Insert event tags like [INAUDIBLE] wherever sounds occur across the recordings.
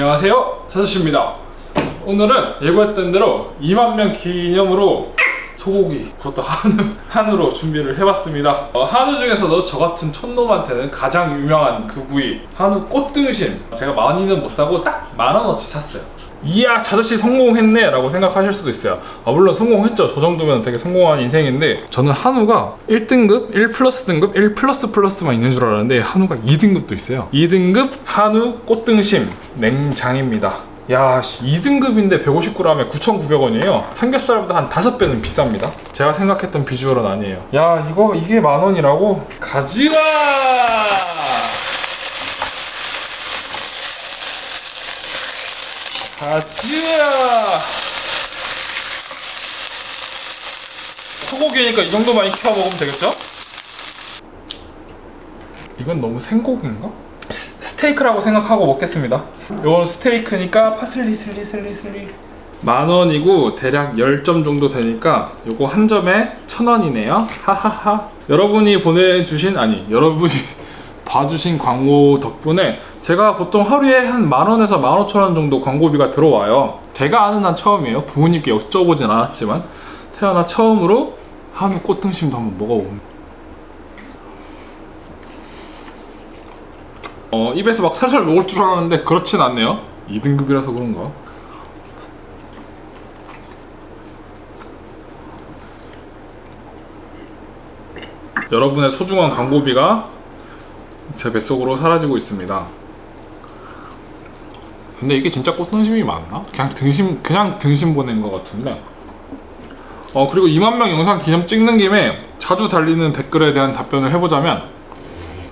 안녕하세요 차수씨입니다. 오늘은 예고했던 대로 2만 명 기념으로 소고기 그것도 한우, [LAUGHS] 한우로 준비를 해봤습니다. 어, 한우 중에서도 저 같은 촌놈한테는 가장 유명한 그 부위 한우 꽃등심. 제가 많이는 못 사고 딱 만원어치 샀어요 이야 자저씨 성공했네 라고 생각하실 수도 있어요 아, 물론 성공했죠 저 정도면 되게 성공한 인생인데 저는 한우가 1등급 1 플러스 등급 1 플러스 플러스만 있는 줄 알았는데 한우가 2등급도 있어요 2등급 한우 꽃등심 냉장입니다 야, 2등급인데 150g에 9,900원이에요. 삼겹살보다 한 5배는 비쌉니다. 제가 생각했던 비주얼은 아니에요. 야, 이거 이게 만 원이라고? 가지마! 가지마! 소고기니까 이 정도만 익혀 먹으면 되겠죠? 이건 너무 생고기인가? 스- 스테이크라고 생각하고 먹겠습니다. 이건 스테이크니까 파슬리 슬리 슬리 슬리 만 원이고 대략 10점 정도 되니까 요거 한 점에 천 원이네요. 하하하. 여러분이 보내주신 아니 여러분이 봐주신 광고 덕분에 제가 보통 하루에 한 만 원에서 만 오천 원 정도 광고비가 들어와요. 제가 아는 한 처음이에요. 부모님께 여쭤보진 않았지만 태어나 처음으로 한우 꽃등심도 한번 먹어봅니다. 어, 입에서 막 살살 녹을 줄 알았는데 그렇진 않네요. 2등급이라서 그런가? 여러분의 소중한 광고비가 제 뱃속으로 사라지고 있습니다. 근데 이게 진짜 꽃등심이 맞나? 그냥 등심 그냥 등심 보낸 것 같은데. 어 그리고 2만 명 영상 기념 찍는 김에 자주 달리는 댓글에 대한 답변을 해보자면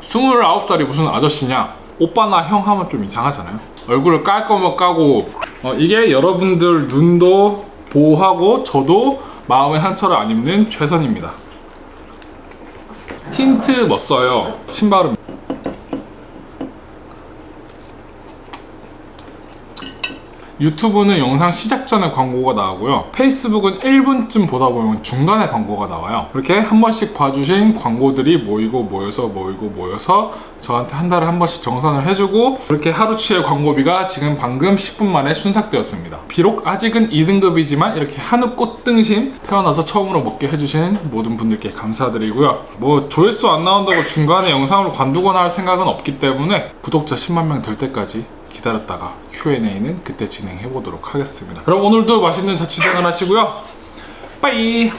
29살이 무슨 아저씨냐? 오빠나 형 하면 좀 이상하잖아요. 얼굴을 깔 거면 까고 어, 이게 여러분들 눈도 보호하고 저도 마음의 상처를 안 입는 최선입니다. 틴트 뭐 써요? 신발은 유튜브는 영상 시작 전에 광고가 나오고요. 페이스북은 1분쯤 보다 보면 중간에 광고가 나와요. 이렇게 한 번씩 봐주신 광고들이 모이고 모여서 모이고 모여서 저한테 한 달에 한 번씩 정산을 해주고 그렇게 하루치의 광고비가 지금 방금 10분 만에 순삭되었습니다. 비록 아직은 2등급이지만 이렇게 한우 꽃등심 태어나서 처음으로 먹게 해주신 모든 분들께 감사드리고요. 뭐 조회수 안 나온다고 중간에 영상을 관두거나 할 생각은 없기 때문에 구독자 10만 명 될 때까지 기다렸다가 Q&A는 그때 진행해 보도록 하겠습니다. 그럼 오늘도 맛있는 자취생활 하시고요. 빠이.